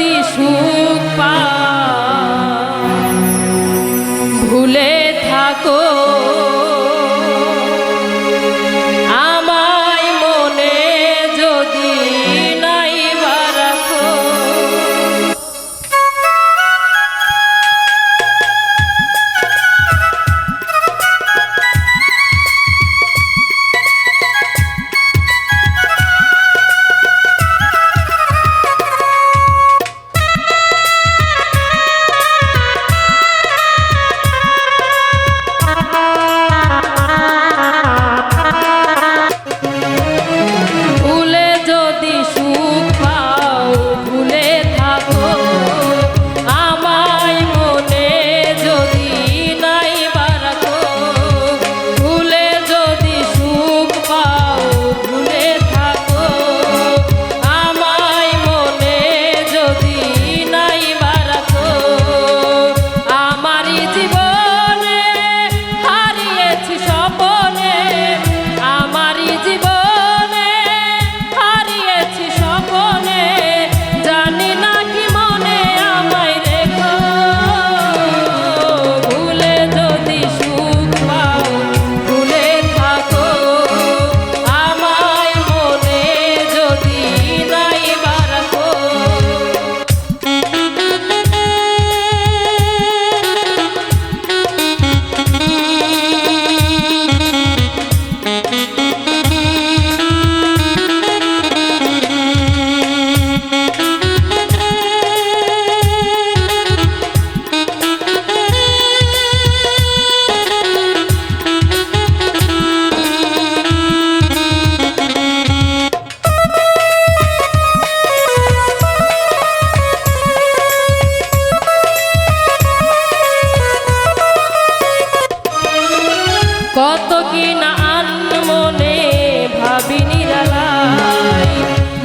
যদি সুর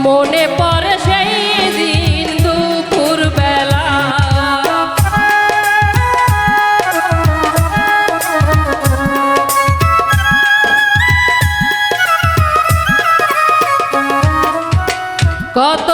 মনে পড়ে সেই দিন দুপুর বেলা। কত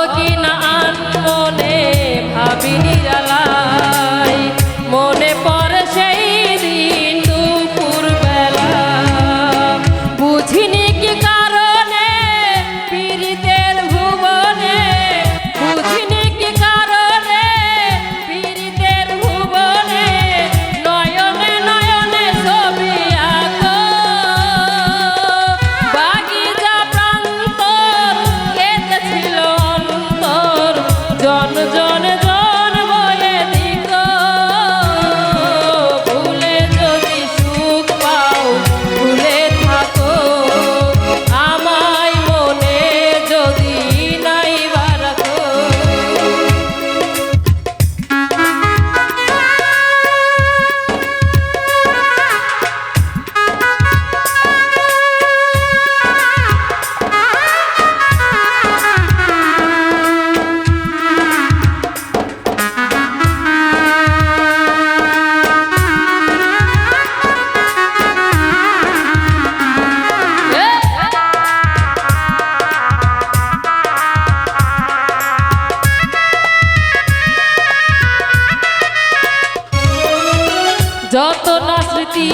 অচলা স্মৃতি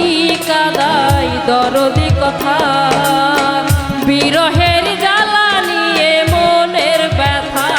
কাদাই দরদি কথা। বিরহের জ্বালা নিয়ে মনের ব্যথা।